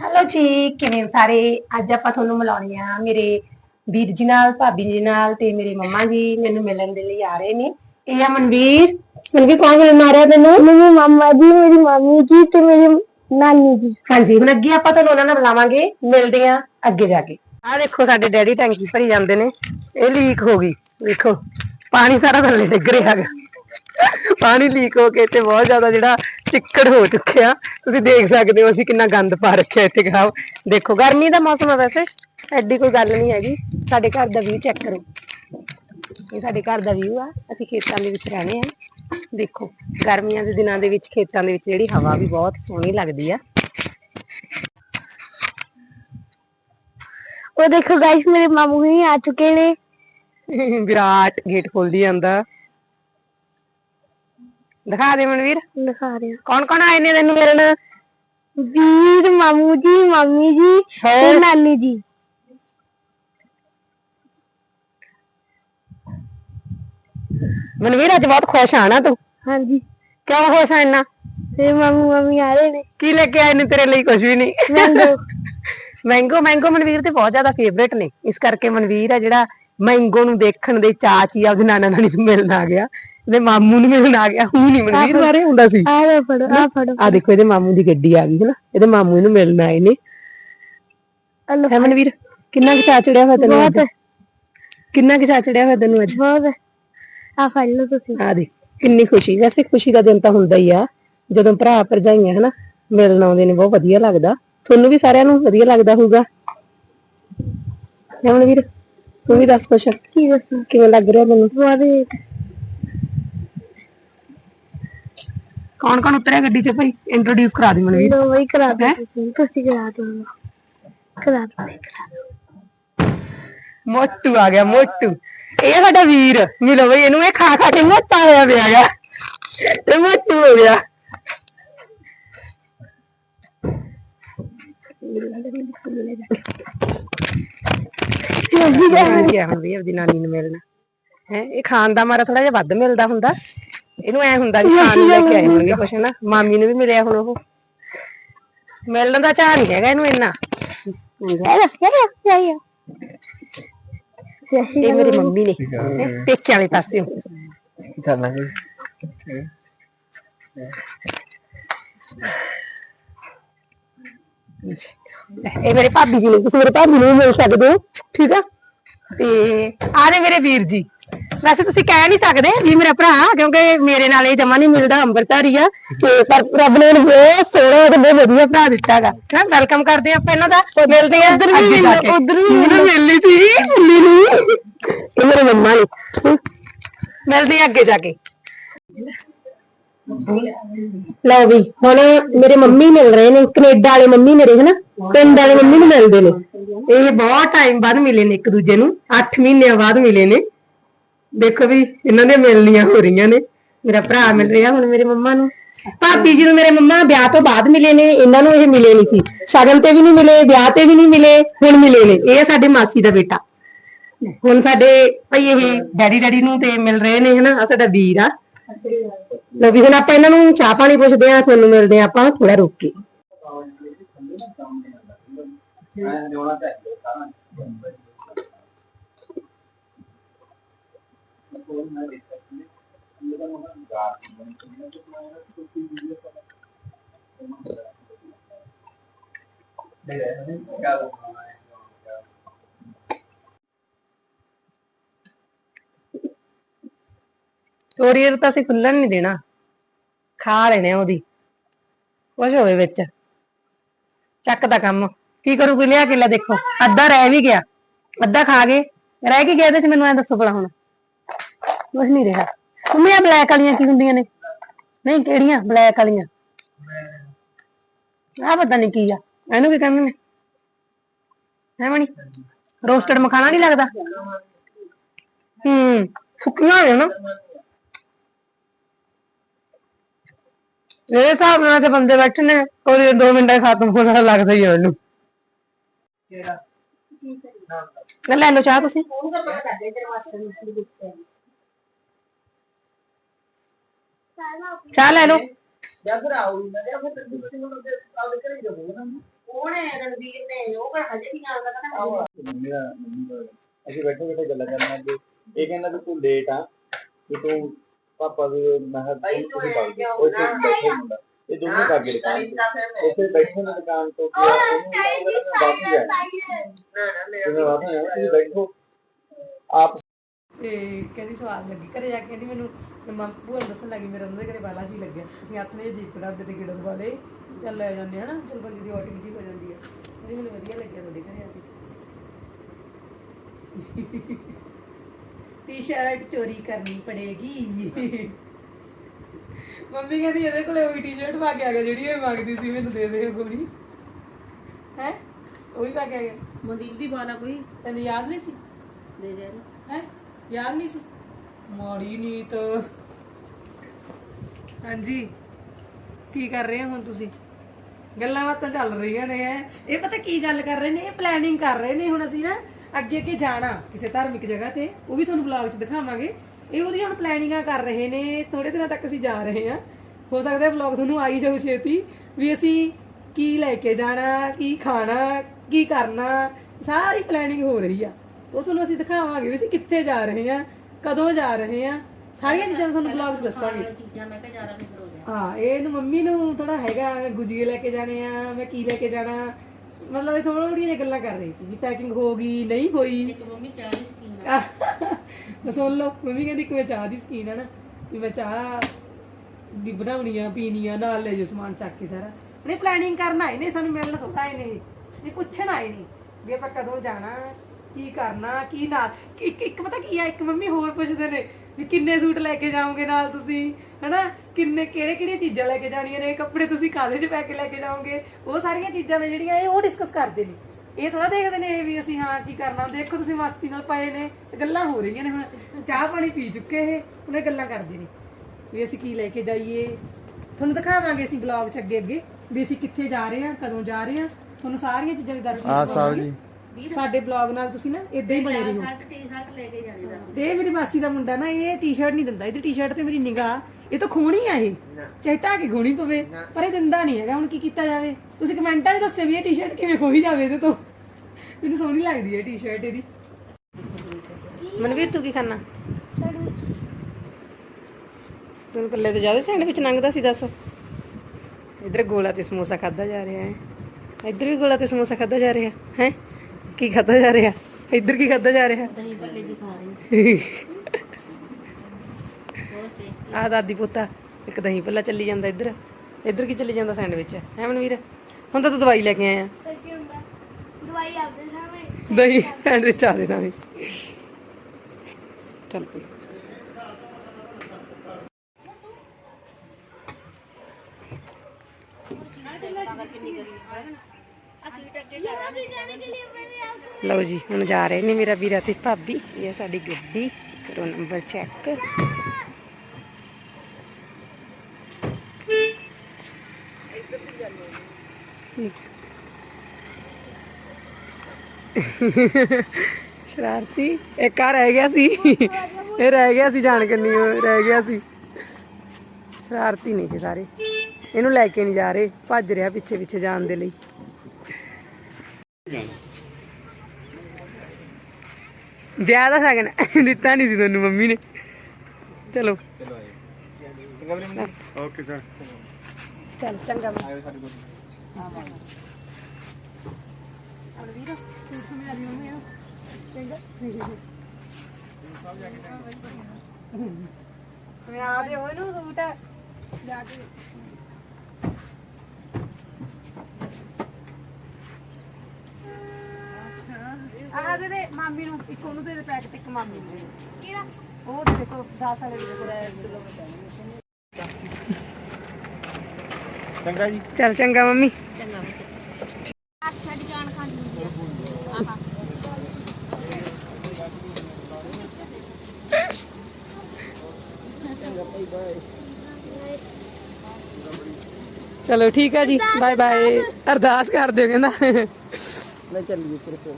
Hello ਜੀ ਕਿਵੇਂ ਸਾਰੇ? ਅੱਜ ਆਪਾਂ ਤੁਹਾਨੂੰ ਮਿਲਾਉਣੇ ਆ ਮੇਰੇ ਵੀਰ ਜੀ ਨਾਲ ਭਾਬੀ ਜੀ ਨਾਲ ਤੇ ਮੇਰੇ ਮੰਮਾ ਜੀ ਮੈਨੂੰ ਮਿਲਣ ਦੇ ਲਈ ਆ ਰਹੇ ਨੇ। ਇਹ ਆ ਮਨਵੀਰ। ਮਨਵੀਰ ਕੌਣ ਮਿਲਣ ਆ ਰਿਹਾ ਤੈਨੂੰ? ਮੇਰੀ ਮੰਮਾ ਜੀ ਮੇਰੀ ਮਾਮੀ ਜੀ ਤੇ ਮੇਰੀ ਨਾਨੀ ਜੀ। ਹਾਂਜੀ ਹੁਣ ਅੱਗੇ ਆਪਾਂ ਤੁਹਾਨੂੰ ਉਹਨਾਂ ਨਾਲ ਬੁਲਾਵਾਂਗੇ ਮਿਲਦੇ ਆ ਅੱਗੇ ਜਾ ਕੇ। ਆਹ ਦੇਖੋ ਸਾਡੇ ਡੈਡੀ ਟੈਂਕੀ ਭਰੀ ਜਾਂਦੇ ਨੇ। ਇਹ ਲੀਕ ਹੋ ਗਈ। ਦੇਖੋ ਪਾਣੀ ਸਾਰਾ ਥੱਲੇ ਡਿੱਗ ਰਿਹਾ ਹੈਗਾ। ਪਾਣੀ ਲੀਕ ਹੋ ਕੇ ਤੇ ਬਹੁਤ ਜ਼ਿਆਦਾ ਜਿਹੜਾ ਚਿੱਕੜ ਹੋ ਚੁੱਕਿਆ। ਤੁਸੀਂ ਦੇਖ ਸਕਦੇ ਹੋ ਅਸੀਂ ਕਿੰਨਾ ਗੰਦ ਪਾ ਰੱਖਿਆ ਇੱਥੇ ਖਰਾਬ ਦੇਖੋ, ਗਰਮੀ ਦਾ ਮੌਸਮ ਹੈ ਵੈਸੇ। ਐਡੀ ਕੋਈ ਗੱਲ ਨਹੀਂ ਹੈਗੀ। ਸਾਡੇ ਘਰ ਦਾ ਵਿਊ ਚੈੱਕ ਕਰੋ। ਇਹ ਸਾਡੇ ਘਰ ਦਾ ਵਿਊ ਆ। ਅਸੀਂ ਖੇਤਾਂ ਦੇ ਵਿੱਚ ਰਹਿੰਦੇ ਆ। ਦੇਖੋ, ਗਰਮੀਆਂ ਦੇ ਦਿਨਾਂ ਦੇ ਵਿੱਚ ਖੇਤਾਂ ਦੇ ਵਿੱਚ ਜਿਹੜੀ ਹਵਾ ਵੀ ਬਹੁਤ ਸੋਹਣੀ ਲੱਗਦੀ ਆ। ਉਹ ਦੇਖੋ ਗਾਇਸ ਮੇਰੇ ਮਾਮੂ ਵੀ ਆ ਚੁੱਕੇ ਨੇ। ਵਿਰਾਟ ਗੇਟ ਖੋਲਦੀ ਜਾਂਦਾ ਦਿਖਾ ਦੇ ਮਨਵੀਰ ਦਿਖਾ ਰਹੇ ਕੌਣ ਕੌਣ ਆਏ ਨੇ ਤੈਨੂੰ ਮਿਲਣ? ਵੀਰ ਮਾਮੂ ਜੀ ਮਾਮੀ ਜੀ ਤੇ ਹੋਰ? ਨਾਨੀ ਜੀ। ਮਨਵੀਰ ਅੱਜ ਬਹੁਤ ਖੁਸ਼ ਆ ਨਾ ਤੂੰ। ਹਾਂਜੀ। ਕਿਉਂ ਖੁਸ਼ ਆ ਇੰਨਾ? ਤੇ ਮਾਮੂ ਮਾਮੀ ਆ ਰਹੇ ਨੇ। ਕੀ ਲੈ ਕੇ ਆਏ ਨੇ ਤੇਰੇ ਲਈ ਕੁਝ ਵੀ ਨਹੀਂ? ਮੈਂਗੋ ਮੈਂਗੋ ਮੈਂਗੋ ਮਨਵੀਰ ਦੇ ਬਹੁਤ ਜ਼ਿਆਦਾ ਫੇਵਰੇਟ ਨੇ। ਇਸ ਕਰਕੇ ਮਨਵੀਰ ਆ ਜਿਹੜਾ ਮੈਂਗੋ ਨੂੰ ਦੇਖਣ ਦੇ ਚਾਅ ਚ ਹੀ ਆਪਦੇ ਨਾਨਾ ਨਾਨੀ ਨੂੰ ਮਿਲਣ ਆ ਗਿਆ। ਇਹਦੇ ਮਾਮੂ ਨੂੰ ਮਿਲਣ ਆ ਗਿਆ ਹੁਣ ਨਹੀਂ ਮਨਵੀਰ ਬਾਰੇ ਹੁੰਦਾ ਸੀ। ਆ ਫੜੋ ਆ ਫੜੋ ਆ ਦੇਖੋ ਇਹਦੇ ਮਾਮੂ ਦੀ ਗੱਡੀ ਆ ਗਈ ਹੈ ਨਾ ਇਹਦੇ ਮਾਮੂ ਇਹਨੂੰ ਮਿਲਣ ਆਏ ਨੇ। ਹੈ ਮਨਵੀਰ ਕਿੰਨਾ ਕੁ ਚਾਅ ਚੜਿਆ ਹੋਇਆ ਤੈਨੂੰ ਅੱਜ? ਬਹੁਤ ਕਿੰਨਾ ਕੁ ਚਾਅ ਚੜਿਆ ਹੋਇਆ ਤੈਨੂੰ ਅੱਜ? ਬਹੁਤ ਆ ਫੜ ਲਓ ਤੁਸੀਂ। ਆ ਦੇ ਕਿੰਨੀ ਖੁਸ਼ੀ। ਵੈਸੇ ਖੁਸ਼ੀ ਦਾ ਦਿਨ ਤਾਂ ਹੁੰਦਾ ਹੀ ਆ। ਜਦੋਂ ਭਰਾ ਭਰਜਾਈਆਂ ਹਨਾ ਮਿਲਣ ਆਉਂਦੇ ਨੇ ਬਹੁਤ ਵਧੀਆ ਲੱਗਦਾ। ਤੁਹਾਨੂੰ ਵੀ ਸਾਰਿਆਂ ਨੂੰ ਵਧੀਆ ਲੱਗਦਾ ਹੋਊਗਾ। ਜਮਨ ਵੀਰ ਤੂੰ ਵੀ ਦੱਸ ਕੁਛ। ਕੀ ਦੱਸਾਂ? ਕਿਵੇਂ ਲੱਗ ਰਿਹਾ ਤੈਨੂੰ? ਬਹੁਤ ਕੌਣ ਕੌਣ ਉਤਰਿਆ ਗੱਡੀ 'ਚ ਭਾਈ? ਇੰਟਰੋਡਿਊਸ ਕਰਾ ਦੇ ਮਨਵੀਰ ਲੋ ਵਈ ਕਰਾ ਦੋ ਤੁਸੀਂ। ਤੁਸੀਂ ਕਰਾ ਦੋ ਕਰਾ ਦੋ ਕਰਾ ਦਿਓ। ਮੋਟੂ ਆ ਗਿਆ ਮੋਟੂ। ਇਹ ਸਾਡਾ ਵੀਰ। ਮਿਲੋ ਬਈ ਇਹਨੂੰ ਇਹ ਖਾ ਖਾ ਕੇ ਮੋਟਾ ਹੋਇਆ ਪਿਆ ਗਾ ਇਹ ਮੋਟੂ ਹੋ ਗਿਆ। ਗਿਆ ਹੁਣ ਵੀ ਆਪਦੀ ਨਾਨੀ ਨੂੰ ਮਿਲਣਾ। ਹੈ? ਇਹ ਖਾਣ ਦਾ ਮਾਰਾ ਥੋੜਾ ਜਿਹਾ ਵੱਧ ਮਿਲਦਾ ਹੁੰਦਾ। ਇਹਨੂੰ ਐ ਹੁੰਦਾ ਵੀ ਖਾਣ ਨੂੰ ਲੈ ਕੇ ਆਏ ਹੋਣਗੇ ਕੁਛ ਨਾ ਮਾਮੀ ਨੂੰ ਵੀ ਮਿਲਿਆ ਹੁਣ ਉਹ। ਮਿਲਣ ਦਾ ਚਾਹ ਨਹੀਂ ਹੈਗਾ ਇਹਨੂੰ ਇੰਨਾ। ਯਾਰ ਯਾਰ ਯਾਰ ਇਹ ਮੇਰੀ ਮੰਮੀ ਨੇ। ਹੈਂ, ਪੇਕਿਆਂ ਵਾਲੇ ਪਾਸਿਓਂ ਚੱਲਾਂਗੇ ਇਹ ਮੇਰੇ ਭਾਬੀ ਜੀ ਨੇ ਤੁਸੀਂ ਮੇਰੇ ਭਾਬੀ ਨੂੰ ਵੀ ਮਿਲ ਸਕਦੇ ਹੋ ਠੀਕ ਆ? ਤੇ ਆ ਨੇ ਮੇਰੇ ਵੀਰ ਜੀ। ਵੈਸੇ ਤੁਸੀਂ ਕਹਿ ਨਹੀਂ ਸਕਦੇ ਵੀ ਮੇਰਾ ਭਰਾ ਕਿਉਂਕਿ ਮੇਰੇ ਨਾਲ ਇਹ ਜਮਾ ਨਹੀਂ ਮਿਲਦਾ ਅੰਬਰਧਾਰੀ ਆ। ਤੇ ਪਰ ਰੱਬ ਨੇ ਇਹਨੂੰ ਬਹੁਤ ਸੋਹਣਾ ਤੇ ਬਹੁਤ ਵਧੀਆ ਭਰਾ ਦਿੱਤਾ ਹੈਗਾ ਹਾਂ ਵੈਲਕਮ ਕਰਦੇ ਆਪਾਂ ਇਹਨਾਂ ਦਾ ਮਿਲਦੇ ਆ ਉੱਧਰ ਵੀ ਅੱਗੇ ਜਾ ਮਿਲ- ਕੇ। ਉੱਧਰ ਵੀ ਮੈਨੂੰ ਮਿਲ। ਲਈ ਸੀ ਮਿਲੀ ਨਹੀਂ ਇਹ ਮੇਰੇ ਮੰਮਾ ਨੇ। ਮਿਲਦੇ ਆ ਅੱਗੇ ਜਾ ਕੇ। ਲਓ ਵੀ ਹੁਣ ਮੇਰੇ ਮੰਮੀ ਮਿਲ ਰਹੇ ਨੇ ਕੈਨੇਡਾ ਵਾਲੇ ਮੰਮੀ ਮੇਰੇ ਹਨਾ? ਪਿੰਡ ਵਾਲੇ ਮੰਮੀ ਨੂੰ ਮਿਲਦੇ ਨੇ। ਇਹ ਬਹੁਤ ਟਾਈਮ ਬਾਅਦ ਮਿਲੇ ਨੇ ਇੱਕ ਦੂਜੇ ਨੂੰ। 8 ਮਹੀਨਿਆਂ ਬਾਅਦ ਮਿਲੇ ਨੇ। ਦੇਖੋ ਵੀ ਇਹਨਾਂ ਦੀਆਂ ਮਿਲਣੀਆਂ ਹੋ ਰਹੀਆਂ ਨੇ। ਮੇਰਾ ਭਰਾ ਮਿਲ ਰਿਹਾ ਹੁਣ ਮੇਰੇ ਮੰਮਾ ਨੂੰ। ਭਾਬੀ ਜੀ ਨੂੰ ਮੇਰੇ ਮੰਮਾ ਵਿਆਹ ਤੋਂ ਬਾਅਦ ਮਿਲੇ ਨੇ, ਇਹਨਾਂ ਨੂੰ ਇਹ ਮਿਲੇ ਨਹੀਂ ਸੀ। ਸ਼ਗਨ ਤੇ ਵੀ ਨਹੀਂ ਮਿਲੇ, ਵਿਆਹ ਤੇ ਵੀ ਨਹੀਂ ਮਿਲੇ, ਹੁਣ ਮਿਲੇ ਨੇ। ਇਹ ਸਾਡੇ ਮਾਸੀ ਦਾ ਬੇਟਾ। ਹੁਣ ਸਾਡੇ ਭਈ ਇਹ ਡੈਡੀ ਡੈਡੀ ਨੂੰ ਤੇ ਮਿਲ ਰਹੇ ਨੇ ਹਨਾ ਆ ਸਾਡਾ ਵੀਰ ਆ। ਲੋ ਵੀ ਹੁਣ ਆਪਾਂ ਇਹਨਾਂ ਨੂੰ ਚਾਹ ਪਾਣੀ ਪੁੱਛਦੇ ਆ ਤੁਹਾਨੂੰ ਮਿਲਦੇ ਆ ਆਪਾਂ ਥੋੜਾ ਰੁਕ ਕੇ। ਕੋਰੀਅਰ ਤਾਂ ਅਸੀਂ ਖੁੱਲਣ ਨਹੀਂ ਦੇਣਾ ਖਾ ਲੈਣੇ ਆ ਉਹਦੀ ਕੁਛ ਹੋਵੇ ਵਿੱਚ ਚੱਕ ਦਾ ਕੰਮ ਕੀ ਕਰੂਗੀ ਲਿਆ ਕੇ ਲੈ ਦੇਖੋ ਅੱਧਾ ਰਹਿ ਵੀ ਗਿਆ ਅੱਧਾ ਖਾ ਗਏ ਰਹਿ ਕੀ ਗਿਆ ਇਹਦੇ ਚ ਮੈਨੂੰ ਐ ਦੱਸੋ ਭਲਾ ਹੁਣ ਕੁਛ ਨਹੀਂ ਰਿਹਾ। ਮੰਮੀ ਆ ਬਲੈਕ ਵਾਲੀਆਂ ਕੀ ਹੁੰਦੀਆਂ ਨੇ? ਨਹੀਂ ਕਿਹੜੀਆਂ? ਬਲੈਕ ਵਾਲੀਆਂ। ਆ ਪਤਾ ਨਹੀਂ ਕੀ ਆ। ਇਹਨੂੰ ਕੀ ਕਹਿੰਦੇ ਨੇ? ਹੈ ਮਣੀ ਰੋਸਟਡ ਮਖਾਣਾ ਨਹੀਂ ਲੱਗਦਾ? ਹੂੰ ਸੁੱਕੀਆਂ ਨੇ ਨਾ। ਮੇਰੇ ਹਿਸਾਬ ਨਾਲ ਤੇ ਬੰਦੇ ਬੈਠੇ ਨੇ ਇਹ 2 ਮਿੰਟਾਂ ਖਤਮ ਹੋਣ ਵਾਲਾ ਲੱਗਦਾ ਹੀ ਆ ਮੈਨੂੰ। ਲੈ ਲਓ ਚਾਹ ਤੁਸੀਂ। ਚਾਹ ਲੈ ਲਓ ਜਾਂ ਫਿਰ ਆਉ ਨਾ ਜਾਂ ਫਿਰ ਤੁਸੀਂ ਨੂੰ ਆਪਦੇ ਘਰੇ ਜਾਓ ਨਾ ਉਹਨੇ ਰਣਵੀਰ ਨੇ ਉਹ ਕਰ ਹਜੇ ਨਹੀਂ ਆਉਂਦਾ ਕਹਿੰਦਾ ਮੰਮੀ ਦਾ- ਮੰਮੀ ਦਾ- ਅਸੀਂ ਬੈਠੇ ਬੈਠੇ ਗੱਲਾਂ ਕਰਨ ਲੱਗੇ ਇਹ ਕਹਿੰਦਾ ਵੀ ਤੂੰ ਲੇਟ ਆ ਕਿ ਤੂੰ ਪਾਪਾ ਵੀ ਮੈਂ ਕਿਹਾ ਭਾਈ ਤੂੰ ਤੂੰ ਤੁਸੀਂ ਐਂ ਵਗ ਕਿਉਂ ਜਾਓ। ਉੱਥੇ ਨਾ? ਬੈਠੇ ਮੁੰਡਾ ਇਹ ਦੋਨੋਂ ਕਾਗੇ ਦੁਕਾਨ ਤੇ ਤਾਂ ਫਿਰ ਮੈਂ ਉੱਥੇ ਬੈਠੇ ਨੇ ਦੁਕਾਨ ਤੋਂ ਕਿ ਉਹਨੂੰ ਕਹਿੰਦਾ ਮੈਂ ਵਾਪਸ ਜਾਣਾ ਨਾ ਨਾ ਤੇ ਮੇਰਾ ਮੈਂ ਵਾਪਸ ਜਾਣਾ ਤੁਸੀਂ ਬੈਠੋ ਆਪ ਤੇ ਕਹਿੰਦੀ ਸਵਾਦ ਲੱਗੀ। ਘਰੇ ਜਾ ਕੇ ਕਹਿੰਦੀ ਮੈਨੂੰ ਮੰਮ ਭੂਆ ਨੂੰ ਦੱਸਣ ਲੱਗੀ ਮੇਰੇ ਉਹਨਾਂ ਦੇ ਘਰੇ ਬਾਲਾ ਜੀ ਲੱਗਿਆ। ਅਸੀਂ ਹੱਥ ਨੇ ਦੀਪ ਕਢਾਬੇ ਤੇ ਗਿੜਨ ਵਾਲੇ ਚੱਲ ਲੈ ਜਾਂਦੇ ਹਨਾ ਚਲ ਬੰਦੇ ਦੀ ਆਊਟਿੰਗ ਜੀ ਹੋ ਜਾਂਦੀ ਹੈ ਕਹਿੰਦੀ ਮੈਨੂੰ ਵਧੀਆ ਲੱਗਿਆ ਤੁਹਾਡੇ ਘਰੇ ਆ ਕੇ। ਟੀ-ਸ਼ਰਟ ਚੋਰੀ ਕਰਨੀ ਪੜੇਗੀ। ਮੰਮੀ ਕਹਿੰਦੀ ਇਹਦੇ ਕੋਲੇ ਉਹੀ ਟੀ-ਸ਼ਰਟ ਪਾ ਕੇ ਆ ਗਿਆ ਜਿਹੜੀ ਇਹ ਮੰਗਦੀ ਸੀ ਮੈਨੂੰ ਦੇ ਦੇ ਗੋਰੀ ਹੈ? ਉਹੀ ਪਾ ਕੇ ਆ ਗਿਆ। ਮਨਦੀਪ ਦੀ ਬਾਲਾ ਕੋਈ? ਤੈਨੂੰ ਯਾਦ ਨਹੀਂ ਸੀ? ਦੇ ਦੇ। ਹੈ? ਯਾਦ ਨਹੀਂ ਸੀ। ਮਾੜੀ ਨੀਤ। ਹਾਂਜੀ। ਕੀ ਕਰ ਰਹੇ ਹੋ ਹੁਣ ਤੁਸੀਂ? ਗੱਲਾਂ ਬਾਤਾਂ ਚੱਲ ਰਹੀਆਂ ਨੇ ਇਹ ਪਤਾ ਕੀ ਗੱਲ ਕਰ ਰਹੇ ਨੇ? ਇਹ ਪਲੈਨਿੰਗ ਕਰ ਰਹੇ ਨੇ ਹੁਣ ਅਸੀਂ ਨਾ ਅੱਗੇ ਅੱਗੇ ਜਾਣਾ ਕਿਸੇ ਧਾਰਮਿਕ ਜਗ੍ਹਾ ਤੇ। ਉਹ ਵੀ ਤੁਹਾਨੂੰ ਵਲੌਗ 'ਚ ਦਿਖਾਵਾਂਗੇ। ਇਹ ਉਹਦੀਆਂ ਹੁਣ ਪਲੈਨਿੰਗਾਂ ਕਰ ਰਹੇ ਨੇ। ਥੋੜੇ ਦਿਨਾਂ ਤੱਕ ਅਸੀਂ ਜਾ ਰਹੇ ਹਾਂ। ਹੋ ਸਕਦਾ ਹੈ ਵਲੌਗ ਤੁਹਾਨੂੰ ਆਈ ਜਾਊ ਛੇਤੀ ਵੀ ਅਸੀਂ ਕੀ ਲੈ ਕੇ ਜਾਣਾ ਕੀ ਖਾਣਾ ਕੀ ਕਰਨਾ। ਸਾਰੀ ਪਲੈਨਿੰਗ ਹੋ ਰਹੀ ਆ। ਉਹ ਤੁਹਾਨੂੰ ਅਸੀਂ ਦਿਖਾਵਾਂਗੇ ਵੀ ਅਸੀਂ ਕਿੱਥੇ ਜਾ ਰਹੇ ਹਾਂ ਕਦੋਂ ਜਾ ਰਹੇ ਹਾਂ। ਸਾਰੀਆਂ ਚੀਜ਼ਾਂ ਤੁਹਾਨੂੰ ਵਲੌਗ 'ਚ ਦੱਸਾਂਗੇ। ਚੀਜ਼ਾਂ ਮੈਂ ਕਿਹਾ ਜ਼ਿਆਦਾ ਨਹੀਂ ਕਰੋਗੇ ਹਾਂ ਇਹ ਨੂੰ ਮੰਮੀ ਨੂੰ ਥੋੜਾ ਹੈਗਾ ਗੁਜੀਏ ਲੈ ਕੇ ਜਾਣੇ ਆ ਮੈਂ ਕੀ ਲੈ ਕੇ ਜਾਣਾ। ਮਤਲਬ ਇਹ ਥੋੜੀਆਂ ਜਿਹੀਆਂ ਗੱਲਾਂ ਕਰ ਰਹੀ ਸੀ ਪੈਕਿੰਗ ਹੋ ਗਈ ਨਹੀਂ ਹੋਈ। ਇੱਕ ਮੰਮੀ ਚਾਹ ਦੀ ਸਕੀਨ ਤਾਂ ਸੁਣ ਲਓ ਮੰਮੀ ਕਹਿੰਦੀ ਕਿ ਮੈਂ ਚਾਹ ਦੀ ਸਕੀਨ ਆ ਨਾ ਵੀ ਮੈਂ ਚਾਹ ਵੀ ਬਣਾਉਣੀ ਆ ਪੀਣੀ ਆ ਨਾਲ ਲੈ ਜਾਓ ਸਮਾਨ ਚੱਕ ਕੇ ਸਾਰਾ। ਨਹੀਂ ਪਲੈਨਿੰਗ ਕਰਨ ਆਏ ਨੇ ਸਾਨੂੰ ਮਿਲਣ ਥੋੜਾ ਆਏ ਨੇ। ਇਹ ਪੁੱਛਣ ਆਏ ਨੇ ਵੀ ਆਪਾਂ ਕਦੋਂ ਜਾਣਾ। ਕੀ ਕਰਨਾ ਕੀ ਨਾਲ ਇੱਕ ਇੱਕ ਪਤਾ ਕੀ ਆ ਇੱਕ ਮੰਮੀ ਹੋਰ ਪੁੱਛਦੇ ਨੇ ਵੀ ਕਿੰਨੇ ਸੂਟ ਲੈ ਕੇ ਜਾਓਗੇ ਨਾਲ ਤੁਸੀਂ ਹਨਾ? ਕਿੰਨੇ ਕਿਹੜੇ ਕਿਹੜੀਆਂ ਚੀਜ਼ਾਂ ਲੈ ਕੇ ਜਾਣੀਆਂ ਨੇ ਕੱਪੜੇ ਤੁਸੀਂ ਕਾਹਦੇ 'ਚ ਪੈ ਕੇ ਲੈ ਕੇ ਜਾਓਗੇ? ਉਹ ਸਾਰੀਆਂ ਚੀਜ਼ਾਂ ਨੇ ਜਿਹੜੀਆਂ ਇਹ ਉਹ ਡਿਸਕਸ ਕਰਦੇ ਨੇ। ਇਹ ਥੋੜਾ ਦੇਖਦੇ ਨੇ ਵੀ ਅਸੀਂ ਹਾਂ ਕੀ ਕਰਨਾ। ਦੇਖੋ ਤੁਸੀਂ ਮਸਤੀ ਨਾਲ ਪਏ ਨੇ ਗੱਲਾਂ ਹੋ ਰਹੀਆਂ ਨੇ ਹੁਣ। ਚਾਹ ਪਾਣੀ ਪੀ ਚੁੱਕੇ ਇਹ ਉਹਨੇ ਗੱਲਾਂ ਕਰਦੇ ਨੇ। ਵੀ ਅਸੀਂ ਕੀ ਲੈ ਕੇ ਜਾਈਏ? ਤੁਹਾਨੂੰ ਦਿਖਾਵਾਂਗੇ ਅਸੀਂ ਬਲੌਗ 'ਚ ਅੱਗੇ ਅੱਗੇ ਵੀ ਅਸੀਂ ਕਿੱਥੇ ਜਾ ਰਹੇ ਹਾਂ ਕਦੋਂ ਜਾ ਰਹੇ ਹਾਂ। ਤੁਹਾਨੂੰ ਸਾਰੀਆਂ ਚੀਜ਼ਾਂ ਦੇ ਦਰਸ਼ਨ ਸਾਡੇ ਬਲੌਗ ਨਾਲ ਤੁਸੀਂ ਨਾ ਇਦਾਂ ਹੀ ਬਣੇ ਰਹੋ। ਸ਼ਰਟ ਟੀ ਸ਼ਰਟ ਲੈ ਕੇ ਜਾਣੀ ਦੱਸ ਤੇ ਇਹ ਮੇਰੀ ਮਾਸੀ ਦਾ ਮੁੰਡਾ ਨਾ ਇਹ ਟੀ-ਸ਼ਰਟ ਨਹੀਂ ਦਿੰਦਾ। ਇਹਦੀ ਟੀ-ਸ਼ਰਟ ਤੇ ਮੇਰੀ ਨਿਗਾਹ ਇਹ ਤਾਂ ਖੋਣੀ ਆ ਇਹ। ਚਿੱਟਾ ਕੇ ਖੋਣੀ ਪਵੇ ਪਰ ਇਹ ਦਿੰਦਾ ਨਹੀਂ ਹੈਗਾ। ਹੁਣ ਕੀ ਕੀਤਾ ਜਾਵੇ? ਤੁਸੀਂ ਕਮੈਂਟਾਂ 'ਚ ਦੱਸਿਓ ਵੀ ਇਹ ਟੀ-ਸ਼ਰਟ ਕਿਵੇਂ ਖੋਈ ਜਾਵੇ ਇਹਦੇ ਤੋਂ। ਮੈਨੂੰ ਸੋਹਣੀ ਲੱਗਦੀ ਹੈ ਟੀ-ਸ਼ਰਟ ਇਹਦੀ। ਮਨਵੀਰ ਤੂੰ ਕੀ ਖਾਣਾ? ਤੈਨੂੰ ਪੱਲੇ ਤੇ ਜ਼ਿਆਦਾ ਸੈਂਡਵਿਚ ਲੰਘਦਾ ਸੀ ਦੱਸ। ਇਧਰ ਗੋਲਾ ਤੇ ਸਮੋਸਾ ਖਾਦਾ ਜਾ ਰਿਹਾ ਹੈ। ਇੱਧਰ ਵੀ ਗੋਲਾ ਤੇ ਸਮੋਸਾ ਖਾਦਾ ਜਾ ਰਿਹਾ ਹੈ? ਕੀ ਖਾਦਾ ਜਾ ਰਿਹਾ? ਇੱਧਰ ਕੀ ਖਾਦਾ ਜਾ ਰਿਹਾ? ਦਹੀਂ ਭੱਲੇ ਦਿਖਾ ਰਹੀ। ਆ ਦਾਦੀ ਪੁੱਤਾ ਇੱਕ ਦਹੀਂ ਭੱਲਾ ਚੱਲੀ ਜਾਂਦਾ ਇੱਧਰ। ਇੱਧਰ ਕੀ ਚੱਲੀ ਜਾਂਦਾ ਸੈਂਡਵਿਚ? ਹੈ ਮਨਵੀਰ? ਹੁਣ ਤਾਂ ਤੂੰ ਦਵਾਈ ਲੈ ਕੇ ਆਇਆ। ਕਰਕੇ ਹੁੰਦਾ? ਦਵਾਈ ਆਪਦੇ ਸਾਹਮਣੇ। ਦਹੀਂ ਸੈਂਡਵਿਚ ਆ ਦੇਣਾ ਵੀ ਚੱਲ ਪਈ ਲਓ ਜੀ ਹੁਣ ਜਾ ਰਹੇ ਨੇ ਮੇਰਾ ਵੀਰਾ ਤੇ ਭਾਬੀ। ਇਹ ਸਾਡੀ ਗੱਡੀ ਕਰੋ ਨੰਬਰ ਚੈੱਕ ਸ਼ਰਾਰਤੀ ਇੱਕ ਆ ਰਹਿ ਗਿਆ ਸੀ। ਇਹ ਰਹਿ ਗਿਆ ਸੀ ਜਾਣ ਉਹ ਰਹਿ ਗਿਆ ਸੀ। ਸ਼ਰਾਰਤੀ ਨਹੀਂ ਸੀ ਸਾਰੇ। ਇਹਨੂੰ ਲੈ ਕੇ ਨਹੀਂ ਜਾ ਰਹੇ ਭੱਜ ਰਿਹਾ ਪਿੱਛੇ ਪਿੱਛੇ ਜਾਣ ਦੇ ਲਈ। ਵਿਆਹ ਦਾ ਸ਼ਗਨ ਦਿੱਤਾ ਨਹੀਂ ਸੀ ਤੁਹਾਨੂੰ ਮੰਮੀ ਨੇ। ਚਲੋ। ਓਕੇ ਸਰ ਚੱਲ ਚੰਗਾ ਆਇਓ ਸਾਡੇ ਕੋਲ। ਮੈਂ ਆ ਦੇ ਹੋਏ ਨੂੰ ਸੂਟ। ਜਾ ਕੇ। ਆ ਦੇ ਦੇ ਮਾਮੀ ਨੂੰ ਇੱਕ ਉਹਨੂੰ ਦੇ ਦੇ ਪੈਕਟ ਇੱਕ ਮਾਮੀ ਨੂੰ ਦੇ ਦੇ। ਕਿਹੜਾ? ਉਹ ਦੇ ਦੇਖੋ 10 ਵਾਲੇ ਦੇ ਦੇਖੋ ਚੰਗਾ ਜੀ। ਚੱਲ ਚੰਗਾ ਮੰਮੀ। ਆਪ ਛੱਡ ਜਾਣ ਖਾਣੀ ਆਹਾ। ਚਲੋ ਠੀਕ ਆ ਜੀ। ਬਾਏ ਬਾਏ ਅਰਦਾਸ ਕਰ ਦਿਓ ਕਹਿੰਦਾ। ਮੈਂ ਚੱਲੀਏ ਤੇਰੇ ਕੋਲ